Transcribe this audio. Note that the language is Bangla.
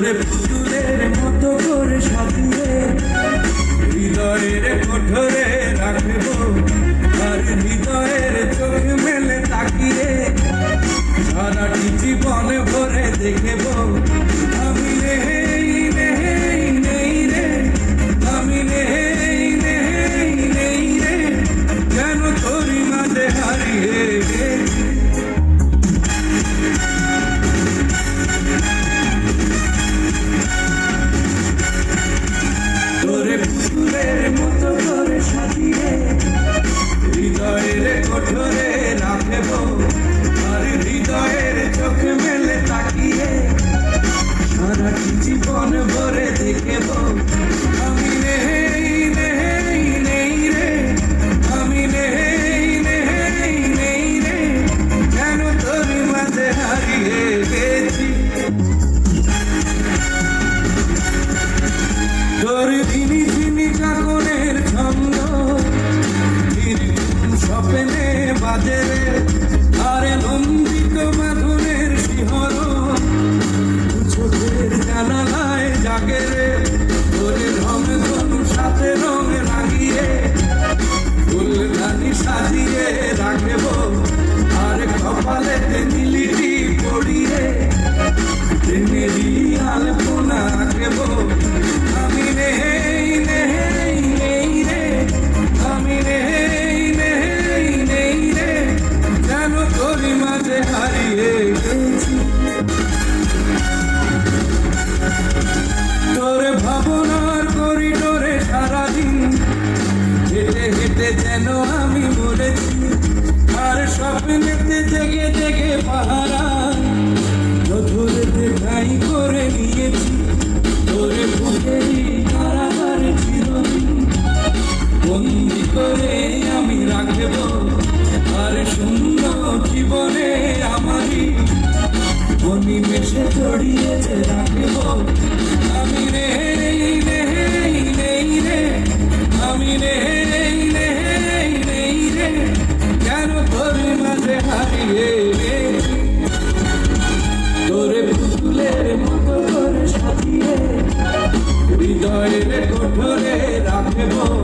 করে পুতুলের মতো করে সাজিয়ে হৃদয়ের কঠোরে রাখব, আর হৃদয়ের চোখ মেলে তাকিয়ে সারাটি জীবন ভরে দেখব। আমি নেই নেই নেই রে, আমি নেই নেই নেই রে, কেন তোরি মাঝে হারিয়ে বাজে। আরে নন্দিত মাধুনের শিহরণ, চোখের জানালায় জাগে রে। তোরে রং ধনু, সাথে রং রাগিয়ে। ফুলদানি সাজিয়ে রাখব। আর কপালে কেন আমি মরেছি আর স্বপ্নেতে জেগে জেগে পাহারা। দেখাই করে নিয়েছি। তোরে বুকেরই কারাগার চিরদিন। বন্দি করে আমি রাখব। আর সুন্দর জীবনে আমারই। অনিমেষে জড়িয়েছে রাখব। আমি রে হৃদয়ের কঠোরে রাখবো